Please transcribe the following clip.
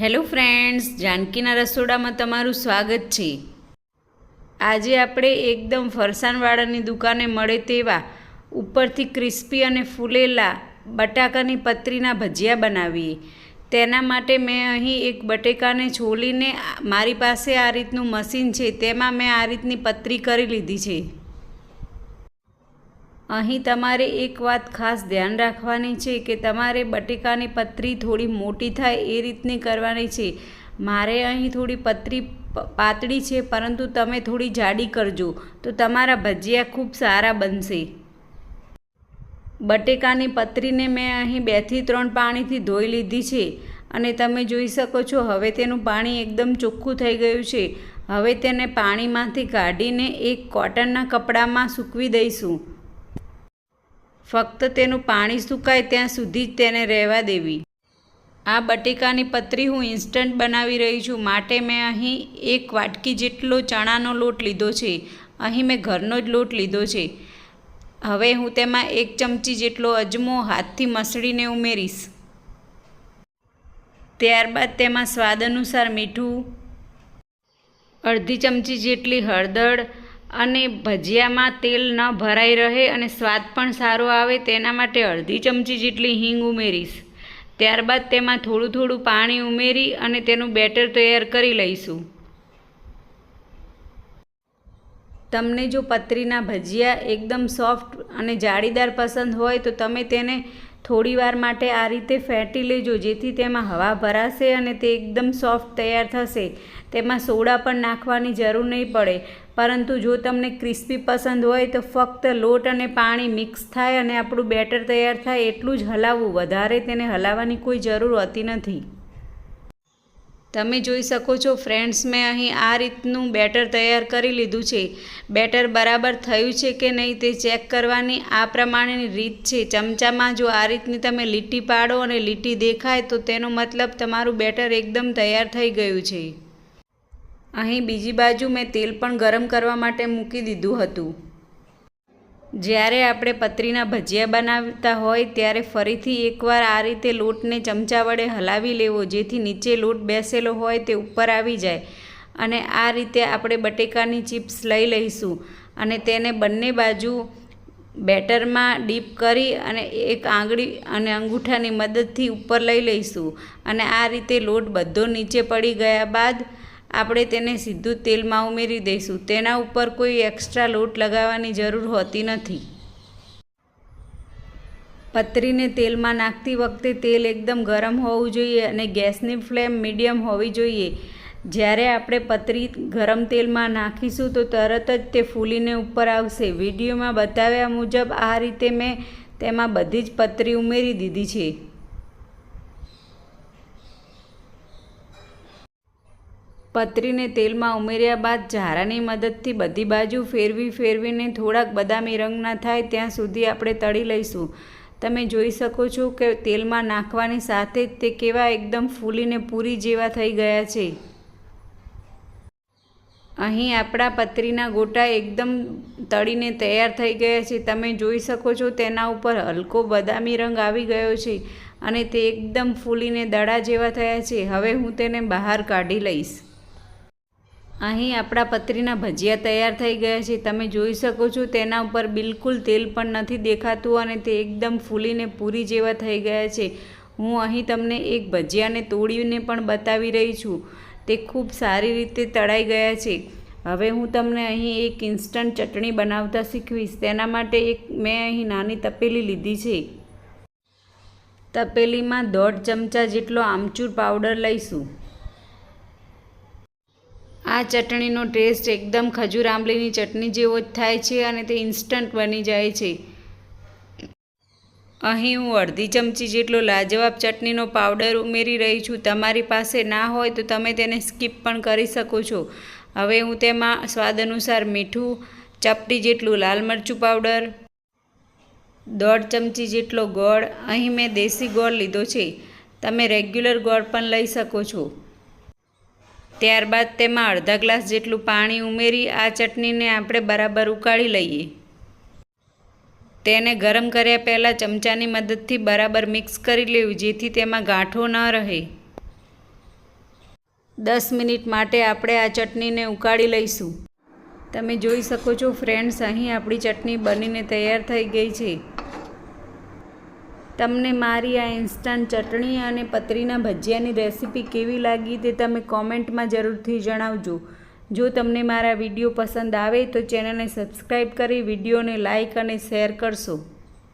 Hello friends, જાનકીના રસોડામાં તમારું સ્વાગત છે. આજે આપણે એકદમ ફરસાણવાળાની દુકાને મળે તેવા ઉપરથી ક્રિસ્પી અને ફૂલેલા બટાકાની પતરીના ભજીયા બનાવીએ. તેના માટે મેં અહીં એક બટેકાને છોલીને મારી પાસે આ રીતનું મશીન છે, તેમાં મેં આ રીતની પતરી કરી લીધી છે. અહીં તમારે એક વાત ખાસ ધ્યાન રાખવાની છે કે તમારે બટેકાની પતરી થોડી મોટી થાય એ રીતની કરવાની છે. મારે અહીં થોડી પતરી પાતળી છે, પરંતુ તમે થોડી જાડી કરજો. તો તમારા ભજીયા ખૂબ સારા બનશે. બટેકાની પતરીને મેં અહીં બેથી ત્રણ પાણીથી ધોઈ લીધી છે. અને તમે જોઈ શકો છો, હવે તેનું પાણી એકદમ ચોખ્ખું થઈ ગયું છે. હવે તેને પાણીમાંથી કાઢીને એક કોટનના કપડામાં સૂકવી દઈશું. ફક્ત તેનું પાણી સુકાય ત્યાં સુધી જ તેને રહેવા દેવી. આ બટેકાની પતરી હું ઇન્સ્ટન્ટ બનાવી રહી છું. માટે મેં અહીં એક વાટકી જેટલો ચણાનો લોટ લીધો છે. અહીં મેં ઘરનો જ લોટ લીધો છે. હવે હું તેમાં એક ચમચી જેટલો અજમો હાથથી મસળીને ઉમેરીશ. ત્યારબાદ તેમાં સ્વાદ અનુસાર મીઠું, અડધી ચમચી જેટલી હળદર અને ભજીયામાં તેલ ન ભરાઈ રહે અને સ્વાદ પણ સારો આવે તેના માટે અડધી ચમચી જેટલી હિંગ ઉમેરીશ. ત્યારબાદ તેમાં થોડું થોડું પાણી ઉમેરી અને તેનું બેટર તૈયાર કરી લઈશું. તમને જો પતરીના ભજીયા એકદમ સોફ્ટ અને જાળીદાર પસંદ હોય તો તમે તેને થોડીવાર માટે આ રીતે ફેંટી લેજો, જેથી તેમાં હવા ભરાશે અને તે એકદમ સોફ્ટ તૈયાર થશે. તેમાં સોડા પણ નાખવાની જરૂર નહીં પડે. પરંતુ જો તમને ક્રિસ્પી પસંદ હોય તો ફક્ત લોટ અને પાણી મિક્સ થાય અને આપણું બેટર તૈયાર થાય એટલું જ હલાવવું. વધારે તેને હલાવવાની કોઈ જરૂર હોતી નથી. તમે જોઈ શકો છો ફ્રેન્ડ્સ, મેં અહીં આ રીતનું બેટર તૈયાર કરી લીધું છે. બેટર બરાબર થયું છે કે નહીં તે ચેક કરવાની આ પ્રમાણેની રીત છે. ચમચામાં જો આ રીતની તમે લીટી પાડો અને લીટી દેખાય તો તેનો મતલબ તમારું બેટર એકદમ તૈયાર થઈ ગયું છે. અહીં બીજી બાજુ મેં તેલ પણ ગરમ કરવા માટે મૂકી દીધું હતું. જ્યારે આપણે પતરીના ભજીયા બનાવતા હોય ત્યારે ફરીથી એકવાર આ રીતે લોટને ચમચા વડે હલાવી લેવો, જેથી નીચે લોટ બેસેલો હોય તે ઉપર આવી જાય. અને આ રીતે આપણે બટેકાની ચિપ્સ લઈ લઈશું અને તેને બંને બાજુ બેટરમાં ડીપ કરી અને એક આંગળી અને અંગૂઠાની મદદથી ઉપર લઈ લઈશું. અને આ રીતે લોટ બધો નીચે પડી ગયા બાદ આપણે તેને સીધું તેલમાં ઉમેરી દઈશું. તેના ઉપર કોઈ એક્સ્ટ્રા લોટ લગાવવાની જરૂર હોતી નથી. પતરીને તેલમાં નાખતી વખતે તેલ એકદમ ગરમ હોવું જોઈએ અને ગેસની ફ્લેમ મીડિયમ હોવી જોઈએ. જ્યારે આપણે પતરી ગરમ તેલમાં નાખીશું તો તરત જ તે ફૂલીને ઉપર આવશે. વિડીયોમાં બતાવ્યા મુજબ આ રીતે મેં તેમાં બધી જ પતરી ઉમેરી દીધી છે. પતરીને તેલમાં ઉમેર્યા બાદ ઝારાની મદદથી બધી બાજુ ફેરવી ફેરવીને થોડાક બદામી રંગના થાય ત્યાં સુધી આપણે તળી લઈશું. તમે જોઈ શકો છો કે તેલમાં નાખવાની સાથે જ તે કેવા એકદમ ફૂલીને પૂરી જેવા થઈ ગયા છે. અહીં આપણા પતરીના ગોટા એકદમ તળીને તૈયાર થઈ ગયા છે. તમે જોઈ શકો છો તેના ઉપર હલકો બદામી રંગ આવી ગયો છે અને તે એકદમ ફૂલીને દડા જેવા થયા છે. હવે હું તેને બહાર કાઢી લઈશ. અહીં આપણા પતરીના ભજીયા તૈયાર થઈ ગયા છે. તમે જોઈ શકો છો તેના ઉપર બિલકુલ તેલ પણ નથી દેખાતું અને તે એકદમ ફૂલીને પૂરી જેવા થઈ ગયા છે. હું અહીં તમને એક ભજીયાને તોડીને પણ બતાવી રહી છું. તે ખૂબ સારી રીતે તળાઈ ગયા છે. હવે હું તમને અહીં એક ઇન્સ્ટન્ટ ચટણી બનાવતા શીખવીશ. તેના માટે એક મેં અહીં નાની તપેલી લીધી છે. તપેલીમાં દોઢ ચમચા જેટલો આમચૂર પાવડર લઈશું. આ ચટણીનો ટેસ્ટ એકદમ ખજૂર આંબલીની ચટણી જેવો જ થાય છે અને તે ઇન્સ્ટન્ટ બની જાય છે. અહીં હું અડધી ચમચી જેટલો લાજવાબ ચટણીનો પાવડર ઉમેરી રહી છું. તમારી પાસે ના હોય તો તમે તેને સ્કીપ પણ કરી શકો છો. હવે હું તેમાં સ્વાદ અનુસાર મીઠું, ચપટી જેટલું લાલ મરચું પાવડર, દોઢ ચમચી જેટલો ગોળ, અહીં મેં દેશી ગોળ લીધો છે. તમે રેગ્યુલર ગોળ પણ લઈ શકો છો. ત્યારબાદ તેમાં અડધા ગ્લાસ જેટલું પાણી ઉમેરી આ ચટણીને આપણે બરાબર ઉકાળી લઈએ. તેને ગરમ કર્યા પહેલાં ચમચાની મદદથી બરાબર મિક્સ કરી લેવું, જેથી તેમાં ગાંઠો ન રહે. દસ મિનિટ માટે આપણે આ ચટણીને ઉકાળી લઈશું. તમે જોઈ શકો છો ફ્રેન્ડ્સ, અહીં આપણી ચટણી બનીને તૈયાર થઈ ગઈ છે. તમને મારી આ ઇન્સ્ટન્ટ ચટણી અને પતરીના ભજીયાની રેસીપી કેવી લાગી તે તમે કોમેન્ટમાં જરૂરથી જણાવજો. જો તમને મારા વીડિયો પસંદ આવે તો ચેનલને સબસ્ક્રાઈબ કરી વિડીયોને લાઇક અને શેર કરશો.